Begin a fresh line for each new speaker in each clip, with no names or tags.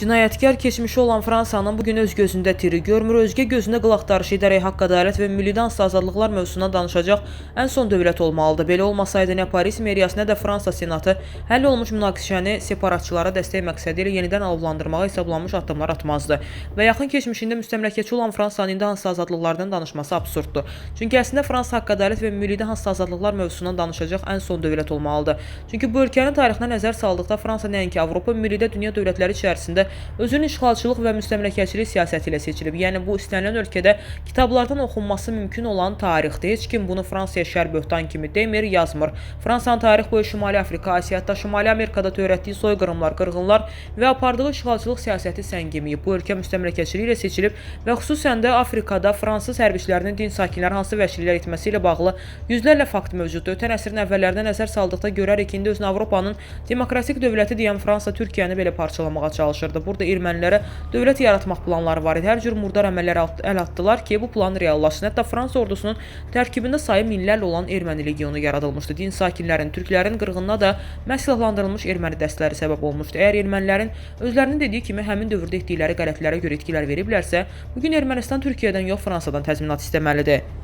Cinayətkar keçmişi olan Fransanın bu gün öz gözündə tiri görmür, özgə gözündə qıl axtarışı edərək haqq ədalət və milli dansı azadlıqlar mövzusuna danışacaq ən son dövlət olmalıdır. Belə olmasaydı nə Paris meriyası, nə də Fransa senatı həll olmuş münaqişəni separatçılara dəstək məqsədi ilə yenidən alovlandırmağa hesablanmış addımlar atmazdı. Və yaxın keçmişində müstəmləkəçi olan Fransanın indi hansı azadlıqlardan danışması absurddur. Çünki əslində Fransa haqq ədalət və millidə hansı azadlıqlar mövzusundan danışacaq ən son dövlət olmalıdır. Çünki bu ölkənin tarixinə nəzər saldıqda Fransa nəinki Avropa, millidə dünya dövlətləri içərisində özünün işğalçılıq və müstəmləkəçilik siyasəti ilə seçilib. Yəni bu istənilən ölkədə kitablardan oxunması mümkün olan tarixdir. Heç kim bunu Fransaya şər böhtan kimi demir, yazmır. Fransanın tarix boyu Şimali Afrika, Asiya, hətta Şimali Amerikada törətdiyi soyqırımlar, qırğınlar və apardığı işğalçılıq siyasəti səngiməyib. Bu ölkə müstəmləkəçilik ilə seçilib və xüsusən də Afrikada fransız hərbiçilərinin din sakinləri hansı vəhşiliklər etməsi ilə bağlı yüzlərlə fakt mövcuddur. Ötən əsrin əvvəllərində nəzər saldıqda görərik indi özünü Avropanın demokratik dövləti deyən Fransa Türkiyəni belə parçalamağa çalışırdı. Burada ermənilərə dövlət yaratmaq planları var idi. Hər cür murdar əməllərə at- əl atdılar ki, bu plan reallaşsın. Hətta Fransa ordusunun tərkibində sayı minlərlə olan erməni legionu yaradılmışdı. Din sakinlərin, türklərin qırğınına da məhz silahlandırılmış erməni dəstələri səbəb olmuşdu. Əgər ermənilərin özlərinin dediyi kimi həmin dövrdə etdikləri qələtlərə görə itkilər veriblərsə, bu gün Ermənistan Türkiyədən yox Fransadan təzminat istəməlidir.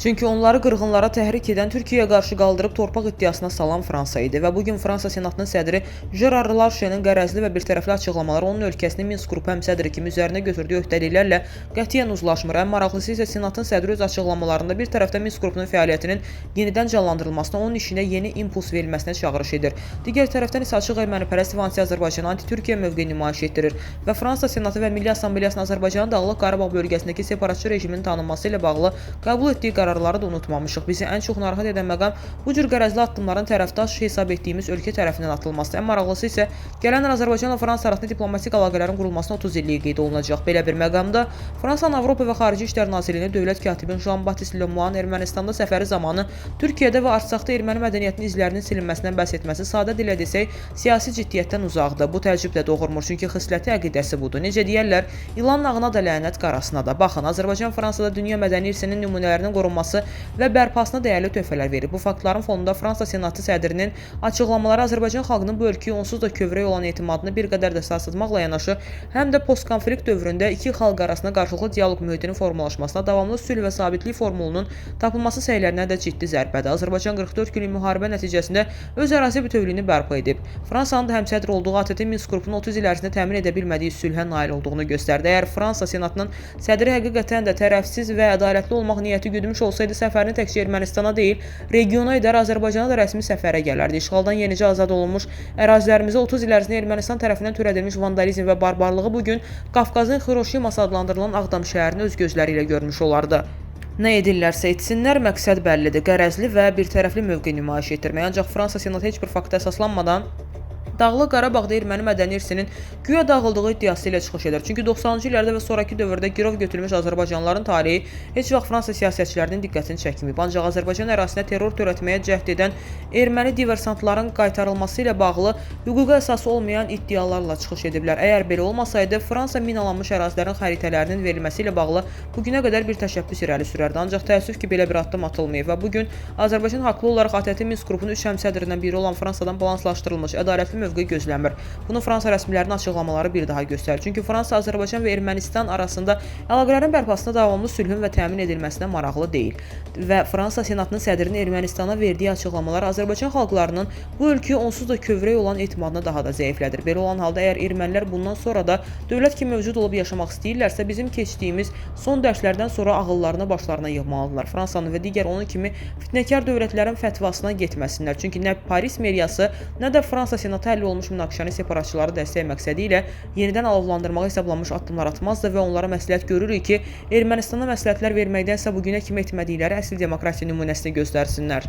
Çünki onları qırğınlara təhrik edən Türkiyəyə qarşı qaldırıb torpaq iddiasına salan Fransa idi və bu gün Fransa Senatının sədri Gerard Larchenin qərəzli və birtərəfli açıqlamaları onun ölkəsini Minsk qrupu həmsədri kimi üzərinə götürdüyü öhdəliklərlə qətiyyən uzlaşmır. Ən maraqlısı isə Senatın sədri öz açıqlamalarında bir tərəfdən Minsk qrupunun fəaliyyətinin yenidən canlandırılmasına, onun işinə yeni impuls verilməsinə çağırış edir. Digər tərəfdən isə açıq ermənipərəst və anti-Azərbaycan, anti-Türkiyə mövqeyi nümayiş etdirir və Fransa Senatı və Milli Assambleyasının Azərbaycanın Dağlıq Qarabağ bölgəsindəki separatçı rejimin tanınması ilə bağlı qəbul etdiyi qərarları da unutmamışıq. Bizi ən çox narahat edən məqam bu cür qərəzli addımların tərəfdaş hesab etdiyimiz ölkə tərəfindən atılmasıdır. Ən maraqlısı isə gələn il Azərbaycanla Fransa arasında diplomatik əlaqələrin qurulmasına 30 illik qeyd olunacaq. Belə bir məqamda Fransanın Avropa və Xarici İşlər Nazirliyinin dövlət katibi Jean-Baptiste Lemoine Ermənistanda səfəri zamanı Türkiyədə və Artsaqda erməni mədəniyyətinin izlərinin silinməsindən bəhs etməsi sadə dillə desək, siyasi ciddiyyətdən uzaqdır. Bu təəccüb də doğurmur, çünki xisləti əqidəsi budur. Necə deyərlər, ilan nağına da lənət qarasına da. Baxın, Azərbaycan Fransada dünya mədəni irsinin nümunələrinin qorunması və bərpasına dəyərli töhfələr verib. Bu faktların fonunda Fransa Senatı sədrinin açıqlamaları Azərbaycan xalqının bu ölkəyə onsuz da kövrək olan etimadını bir qədər də sarsıtmaqla yanaşı, həm də postkonflikt dövründə iki xalq arasında qarşılıqlı dialoq mühitinin formalaşmasına, davamlı sülh və sabitlik formulunun tapılması səylərinə də ciddi zərbədir. Azərbaycan 44 günlük müharibə nəticəsində öz ərazi bütövlüyünü bərpa edib. Fransanın da həmsədr olduğu ATT Minsk qrupunun 30 il ərzində təmin edə bilmədiyi sülhə nail olduğunu göstərdi. Əgər Fransa Senatının sədri həqiqətən də tərəfsiz və ədalətli olmaq niyyəti güdmüş olsaydı, səfərini təkcə Ermənistana deyil, regiona edər Azərbaycana da rəsmi səfərə gələrdi. İşğaldan yenicə azad olunmuş ərazilərimizə 30 il ərzində Ermənistan tərəfindən törədilmiş vandalizm və barbarlığı bu gün Qafqazın Xiroşiması adlandırılan Ağdam şəhərini öz gözləri ilə görmüş olardı. Nə edirlərsə etsinlər, məqsəd bəllidir. Qərəzli və birtərəfli mövqe nümayiş etdirmək. Ancaq Fransa Senatı heç bir fakta əsaslanmadan Dağlıq Qarabağda erməni mədəni irsinin güya dağıldığı iddiası ilə çıxış edir. Çünki 90-cı illərdə və sonrakı dövrdə girov götürülmüş azərbaycanlıların taleyi heç vaxt Fransa siyasətçilərinin diqqətini çəkməyib. Ancaq Azərbaycan ərazisinə terror törətməyə cəhd edən erməni diversantların qaytarılması ilə bağlı hüquqa əsası olmayan iddialarla çıxış ediblər. Əgər belə olmasaydı, Fransa minalanmış ərazilərin xəritələrinin verilməsi ilə bağlı bu günə qədər bir təşəbbüs irəli sürərdi. Ancaq təəssüf ki, belə bir addım atılmayıb və bu gün Azərbaycan haqlı olaraq ATƏT Minsk qrupunun üç həmsədrindən biri olan Fransadan balanslaşdırılmış ədalətli mövqe gözləmir. Bunu Fransa rəsmilərinin açıqlamaları bir daha göstərir. Çünki Fransa Azərbaycan və Ermənistan arasında əlaqələrin bərpasına davamlı sülhün və təmin edilməsinə maraqlı deyil. Və Fransa Senatının sədrinin Ermənistana verdiyi açıqlamalar Azərbaycan xalqlarının bu ölkəyə onsuz da kövrək olan etimadını daha da zəiflədir. Belə olan halda əgər ermənilər bundan sonra da dövlət kimi mövcud olub yaşamaq istəyirlərsə, bizim keçdiyimiz son dərslərdən sonra ağıllarını başlarına yığmalıdırlar. Fransanın və digər onun kimi fitnəkar dövlətlərin fətvasına getməsinlər. Çünki nə Paris meriyası, nə də Fransa Senatı həll olmuş münaqişəni separatçıları dəstək məqsədi ilə yenidən alovlandırmağa hesablanmış addımlar atmazdı və onlara məsləhət görürük ki, Ermənistana məsləhətlər verməkdənsə bu günə kimi etmədikləri əsl demokratiya nümunəsini göstərsinlər.